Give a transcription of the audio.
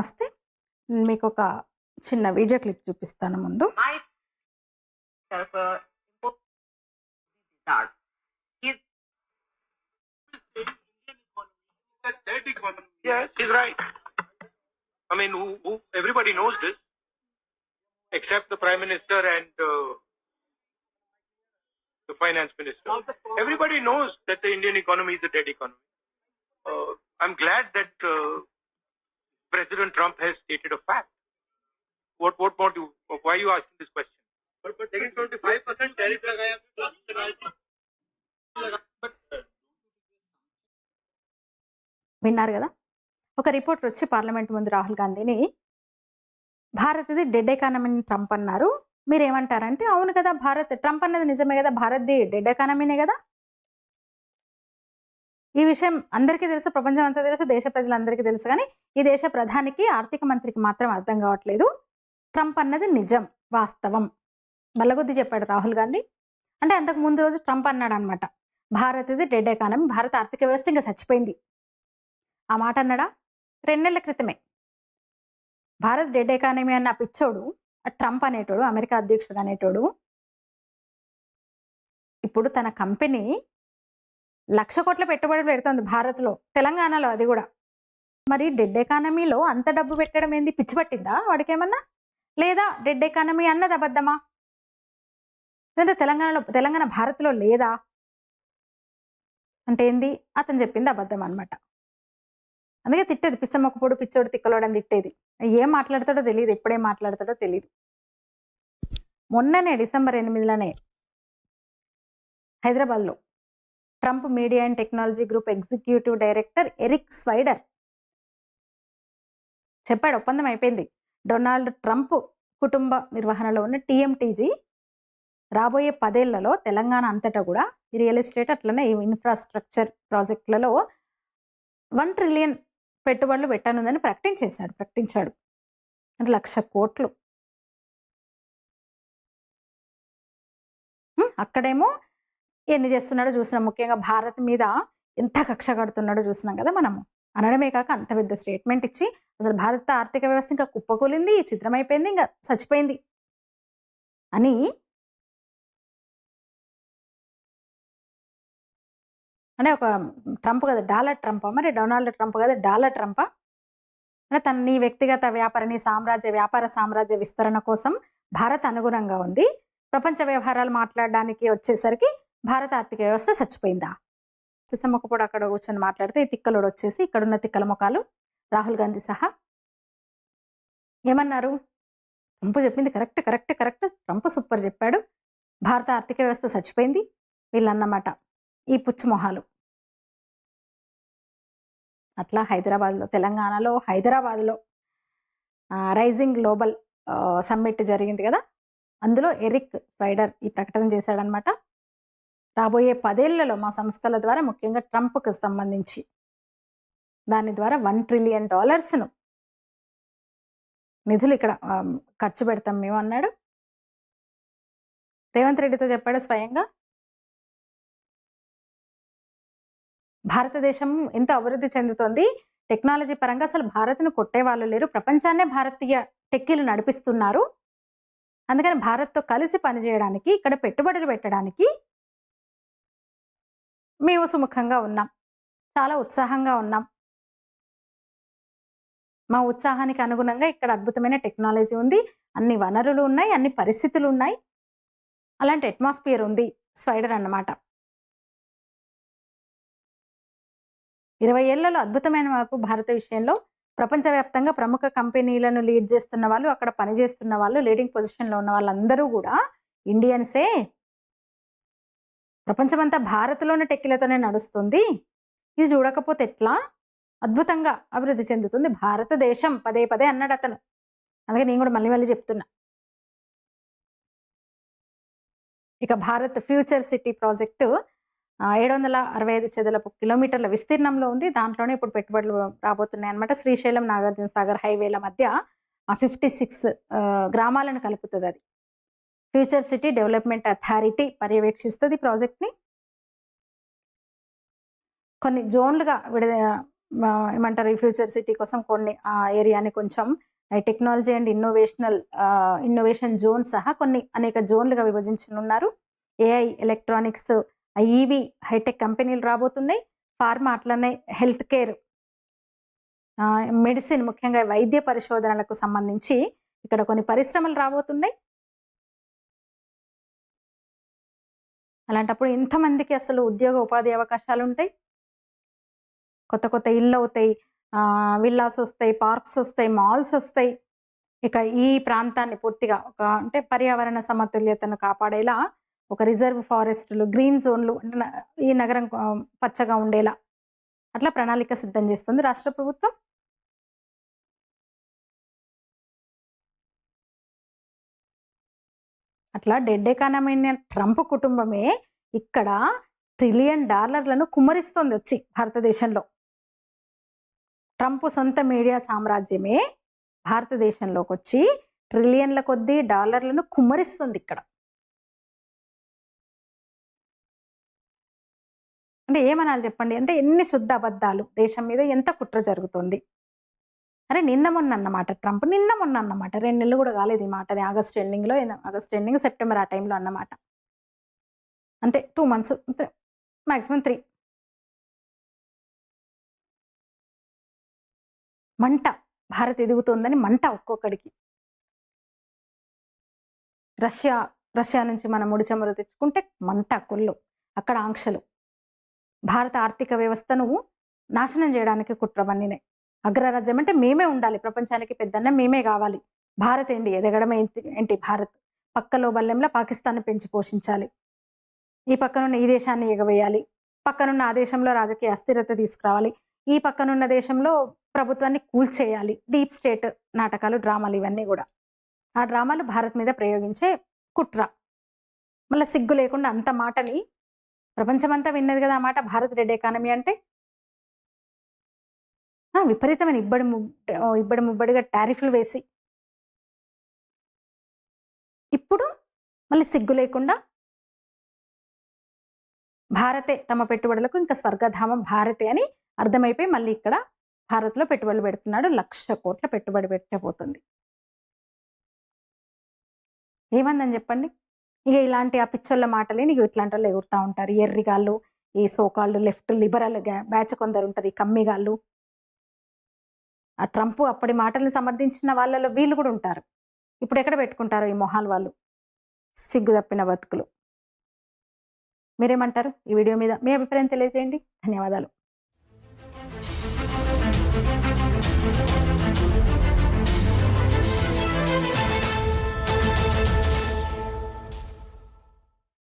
నమస్తే నేను మీకు ఒక చిన్న వీడియో క్లిప్ చూపిస్తాను ముందు might self uh, impose bizarre. He's a dead economy. Yes, he's right. I mean, who, who, everybody knows this, except the prime minister and uh, the finance minister. Everybody knows that the Indian economy is a dead economy. Uh, I'm glad that uh, President Trump has stated a fact. What what more do why are you asking this question? But but taking twenty five percent tariff విన్నారు కదా ఒక reporter వచ్చి parliament ముందు రాహుల్ గాంధీని భారత్ది dead ఎకానమీని Trump అన్నారు మీరు ఏమంటారంటే అవును కదా భారత్ ట్రంప్ అన్నది నిజమే కదా భారత్ది డెడ్ ఎకానమీనే కదా ఈ విషయం అందరికీ తెలుసు ప్రపంచం అంతా తెలుసు దేశ ప్రజలందరికీ తెలుసు కానీ ఈ దేశ ప్రధానికి ఆర్థిక మంత్రికి మాత్రం అర్థం కావట్లేదు. ట్రంప్ అన్నది నిజం వాస్తవం. బల్లగొద్ది చెప్పాడు రాహుల్ గాంధీ. అంటే అంతకు ముందు రోజు ట్రంప్ అన్నాడు అనమాట భారత్ది డెడ్ ఎకానమీ భారత ఆర్థిక వ్యవస్థ ఇంకా చచ్చిపోయింది. ఆ మాట అన్నాడా? రెండేళ్ళ క్రితమే. భారత్ డెడ్ ఎకానమీ అన్న పిచ్చోడు ట్రంప్ అనేటోడు అమెరికా అధ్యక్షుడు అనేటోడు ఇప్పుడు తన కంపెనీ లక్ష కోట్ల పెట్టుబడులు పెడుతుంది భారత్లో తెలంగాణలో అది కూడా. మరి డెడ్ ఎకానమీలో అంత డబ్బు పెట్టడం ఏంది? పిచ్చి పట్టిందా వాడికేమన్నా? లేదా డెడ్ ఎకానమీ అన్నది అబద్ధమా? అంటే తెలంగాణలో తెలంగాణ భారత్లో లేదా? అంటే ఏంది? అతను చెప్పింది అబద్ధం అనమాట అందుకే తిట్టేది పిచ్చమ్మొక్కపొడు పిచ్చోడు తిక్కలోడు అని తిట్టేది. ఏం మాట్లాడతాడో తెలియదు ఎప్పుడేం మాట్లాడతాడో తెలియదు మొన్ననే డిసెంబర్ ఎనిమిదిలోనే హైదరాబాద్లో Trump media and technology group executive director Eric Swider చెప్పాడు ఒప్పందం అయిపోయింది. డొనాల్డ్ ట్రంప్ కుటుంబ నిర్వహణలో ఉన్న టీఎంటీజీ రాబోయే పదేళ్ళలో తెలంగాణ అంతటా కూడా ఈ రియల్ ఎస్టేట్ అట్లనే ఈ ఇన్ఫ్రాస్ట్రక్చర్ ప్రాజెక్టులలో వన్ ట్రిలియన్ పెట్టుబడులు పెట్టనుందని ప్రకటించేశాడు ప్రకటించాడు. అంటే లక్ష కోట్లు. అక్కడేమో ఎన్ని చేస్తున్నాడో చూసినాం ముఖ్యంగా భారత్ మీద ఎంత కక్ష కడుతున్నాడో చూసినాం కదా మనము. అనడమే కాక అంత పెద్ద స్టేట్మెంట్ ఇచ్చి అసలు భారత ఆర్థిక వ్యవస్థ ఇంకా కుప్పకూలింది చిత్రమైపోయింది ఇంకా చచ్చిపోయింది అని అంటే ఒక ట్రంప్ కదా డాలర్ ట్రంపా మరి? డొనాల్డ్ ట్రంప్ కదా డాలర్ ట్రంపా? అంటే తన నీ వ్యక్తిగత వ్యాపార నీ సామ్రాజ్య వ్యాపార సామ్రాజ్య విస్తరణ కోసం భారత్ అనుగుణంగా ఉంది. ప్రపంచ వ్యవహారాలు మాట్లాడడానికి వచ్చేసరికి భారత ఆర్థిక వ్యవస్థ చచ్చిపోయిందా? కిసమ్మొక్కపూడి అక్కడ కూర్చొని మాట్లాడితే ఈ తిక్కలోడు వచ్చేసి ఇక్కడున్న తిక్కల ముఖాలు రాహుల్ గాంధీ సహా. ఏమన్నారు? ట్రంప్ చెప్పింది correct correct correct. Trump super చెప్పాడు. భారత ఆర్థిక వ్యవస్థ చచ్చిపోయింది. వీళ్ళన్నమాట ఈ పుచ్చుమొహాలు అట్లా హైదరాబాద్లో తెలంగాణలో హైదరాబాద్లో రైజింగ్ గ్లోబల్ సమ్మిట్ జరిగింది కదా? అందులో ఎరిక్ స్పైడర్ ఈ ప్రకటన చేశాడనమాట రాబోయే పదేళ్ళలో మా సంస్థల ద్వారా ముఖ్యంగా ట్రంప్కి సంబంధించి. దాని ద్వారా వన్ ట్రిలియన్ డాలర్స్ను. నిధులు ఇక్కడ ఖర్చు పెడతాం మేము అన్నాడు. రేవంత్ రెడ్డితో చెప్పాడు స్వయంగా. భారతదేశం ఎంత అభివృద్ధి చెందుతోంది. టెక్నాలజీ పరంగా అసలు భారత్ను కొట్టే వాళ్ళు లేరు. ప్రపంచాన్నే భారతీయ టెక్కీలు నడిపిస్తున్నారు. అందుకని భారత్తో కలిసి పనిచేయడానికి ఇక్కడ పెట్టుబడులు పెట్టడానికి మేము సుముఖంగా ఉన్నాం. చాలా ఉత్సాహంగా ఉన్నాం. మా ఉత్సాహానికి అనుగుణంగా ఇక్కడ అద్భుతమైన టెక్నాలజీ ఉంది. అన్ని వనరులు ఉన్నాయి అన్ని పరిస్థితులు ఉన్నాయి. అలాంటి అట్మాస్ఫియర్ ఉంది స్వైడర్ అన్నమాట. ఇరవై ఏళ్ళలో అద్భుతమైన మార్పు భారత విషయంలో. ప్రపంచవ్యాప్తంగా ప్రముఖ కంపెనీలను లీడ్ చేస్తున్న వాళ్ళు అక్కడ పనిచేస్తున్న వాళ్ళు లీడింగ్ పొజిషన్లో ఉన్న వాళ్ళందరూ కూడా ఇండియన్సే. ప్రపంచమంతా భారత్లోని టెక్కిలతోనే నడుస్తుంది. ఇది చూడకపోతే ఎట్లా? అద్భుతంగా అభివృద్ధి చెందుతుంది భారతదేశం. పదే పదే అన్నాడు అతను. అలాగే నేను కూడా మళ్ళీ మళ్ళీ చెప్తున్నా. ఇక భారత్ ఫ్యూచర్ సిటీ ప్రాజెక్టు ఏడు వందల అరవై ఐదు చదరపు కిలోమీటర్ల విస్తీర్ణంలో ఉంది. దాంట్లోనే ఇప్పుడు పెట్టుబడులు రాబోతున్నాయి అనమాట శ్రీశైలం నాగార్జున సాగర్ హైవేల మధ్య ఫిఫ్టీ సిక్స్ గ్రామాలను కలుపుతుంది అది. ఫ్యూచర్ సిటీ డెవలప్మెంట్ అథారిటీ పర్యవేక్షిస్తుంది ప్రాజెక్ట్ని. కొన్ని జోన్లుగా విడ ఏమంటారు ఈ ఫ్యూచర్ సిటీ కోసం కొన్ని ఆ ఏరియాని కొంచెం technology and innovational innovation zone సహా కొన్ని అనేక జోన్లుగా విభజించనున్నారు. ఏఐ ఎలక్ట్రానిక్స్ ఈవీ హైటెక్ కంపెనీలు రాబోతున్నాయి. ఫార్మా అట్లనే హెల్త్ కేర్ మెడిసిన్ ముఖ్యంగా వైద్య పరిశోధనలకు సంబంధించి ఇక్కడ కొన్ని పరిశ్రమలు రాబోతున్నాయి. అలాంటప్పుడు ఎంతమందికి అసలు ఉద్యోగ ఉపాధి అవకాశాలు ఉంటాయి? కొత్త కొత్త ఇళ్ళు అవుతాయి విల్లాస్ వస్తాయి పార్క్స్ వస్తాయి మాల్స్ వస్తాయి. ఇక ఈ ప్రాంతాన్ని పూర్తిగా ఒక అంటే పర్యావరణ సమతుల్యతను కాపాడేలా ఒక రిజర్వ్ ఫారెస్టులు గ్రీన్ జోన్లు ఈ నగరం పచ్చగా ఉండేలా అట్లా ప్రణాళిక సిద్ధం చేస్తుంది రాష్ట్ర ప్రభుత్వం. అట్లా డెడ్ ఎకానమీ ట్రంప్ కుటుంబమే ఇక్కడ ట్రిలియన్ డాలర్లను కుమ్మరిస్తుంది వచ్చి భారతదేశంలో. ట్రంప్ సొంత మీడియా సామ్రాజ్యమే భారతదేశంలోకి వచ్చి ట్రిలియన్ల కొద్దీ డాలర్లను కుమ్మరిస్తుంది ఇక్కడ. అంటే ఏమనాలి చెప్పండి? అంటే ఎన్ని శుద్ధ అబద్ధాలు? దేశం మీద ఎంత కుట్ర జరుగుతుంది? అరే నిన్న మొన్న అన్నమాట ట్రంప్ నిన్న మొన్న అన్నమాట రెండు నెలలు కూడా కాలేదు ఈ మాటని. ఆగస్ట్ ఎండింగ్లో ఆగస్ట్ ఎండింగ్ సెప్టెంబర్ ఆ టైంలో అన్నమాట. అంతే టూ మంత్స్ మ్యాక్సిమం త్రీ. మంట భారత్ ఎదుగుతోందని మంట ఒక్కొక్కడికి. రష్యా రష్యా నుంచి మనం ముడి చమురు తెచ్చుకుంటే మంట కొల్లు అక్కడ ఆంక్షలు. భారత ఆర్థిక వ్యవస్థను నాశనం చేయడానికి కుట్ర అగ్రరాజ్యం అంటే మేమే ఉండాలి. ప్రపంచానికి పెద్దన్న మేమే కావాలి. భారత్ ఏంటి? ఎదగడమే ఏంటి- ఏంటి భారత్? పక్కలో బల్లెంలో పాకిస్తాన్ పెంచి పోషించాలి. ఈ పక్కనున్న ఈ దేశాన్ని ఎగవేయాలి. పక్కనున్న ఆ దేశంలో రాజకీయ అస్థిరత తీసుకురావాలి. ఈ పక్కనున్న దేశంలో ప్రభుత్వాన్ని కూల్చేయాలి. డీప్ స్టేట్ నాటకాలు డ్రామాలు ఇవన్నీ కూడా. ఆ డ్రామాలు భారత్ మీద ప్రయోగించే కుట్ర. మళ్ళీ సిగ్గు లేకుండా అంత మాటని ప్రపంచమంతా విన్నది కదా ఆ మాట భారత్ రెడ్ ఎకానమీ అంటే? విపరీతమైన ఇబ్బడి ముబ్బ- ఇబ్బడి ముబ్బడిగా టారిఫ్లు వేసి. ఇప్పుడు మళ్ళీ సిగ్గు లేకుండా భారతే తమ పెట్టుబడులకు ఇంకా స్వర్గధామం భారతే అని అర్థమైపోయి మళ్ళీ ఇక్కడ భారత్లో పెట్టుబడులు పెడుతున్నాడు. లక్ష కోట్ల పెట్టుబడి పెట్టబోతుంది. ఏమందని చెప్పండి? ఇక ఇలాంటి ఆ పిచ్చోళ్ళ మాటలే నీకు ఇట్లాంటి వాళ్ళు ఎగురుతూ ఉంటారు. ఎర్రిగాళ్ళు ఈ సోకాళ్ళు లెఫ్ట్ లిబరల్ బ్యాచ్ కొందరు ఉంటారు. ఈ కమ్మిగాళ్ళు ఆ ట్రంప్ అప్పటి మాటలను సమర్థించిన వాళ్ళలో వీళ్ళు కూడా ఉంటారు. ఇప్పుడు ఎక్కడ పెట్టుకుంటారు ఈ మొహాలు వాళ్ళు? సిగ్గు తప్పిన బతుకులు. మీరేమంటారు? ఈ వీడియో మీద మీ అభిప్రాయం తెలియజేయండి. ధన్యవాదాలు.